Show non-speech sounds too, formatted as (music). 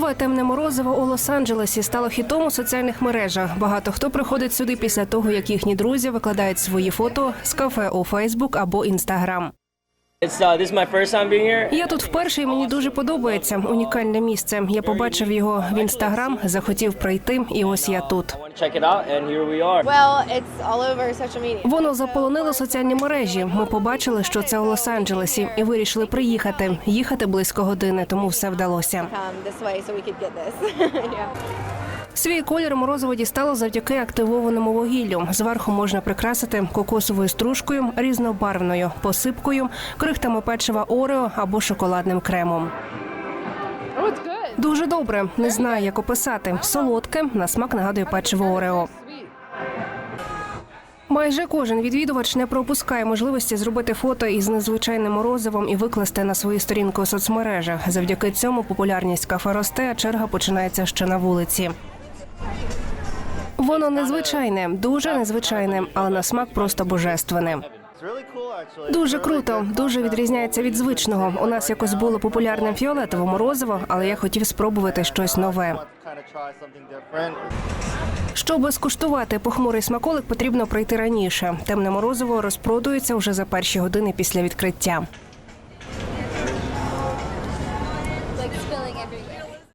Нове темне морозиво у Лос-Анджелесі стало хітом у соціальних мережах. Багато хто приходить сюди після того, як їхні друзі викладають свої фото з кафе у Фейсбук або Інстаграм. Я тут вперше і мені дуже подобається. Унікальне місце. Я побачив його в інстаграм, захотів прийти, і ось я тут. I want to check it out, and here we are. Well, it's all over social media. Воно заполонило соціальні мережі. Ми побачили, що це у Лос-Анджелесі, і вирішили приїхати. Їхати близько години, тому все вдалося. (laughs) Свій колір морозиво дістало завдяки активованому вугіллю. Зверху можна прикрасити кокосовою стружкою, різнобарвною посипкою, крихтами печива Орео або шоколадним кремом. Дуже добре. Не знаю, як описати. Солодке на смак нагадує печиво Орео. Майже кожен відвідувач не пропускає можливості зробити фото із незвичайним морозивом і викласти на свою сторінку у соцмережах. Завдяки цьому популярність кафе росте, а черга починається ще на вулиці. Воно незвичайне, дуже незвичайне, але на смак просто божественне. Дуже круто, дуже відрізняється від звичного. У нас якось було популярне фіолетове морозиво, але я хотів спробувати щось нове. Щоб скуштувати похмурий смаколик, потрібно прийти раніше. Темне морозиво розпродується вже за перші години після відкриття.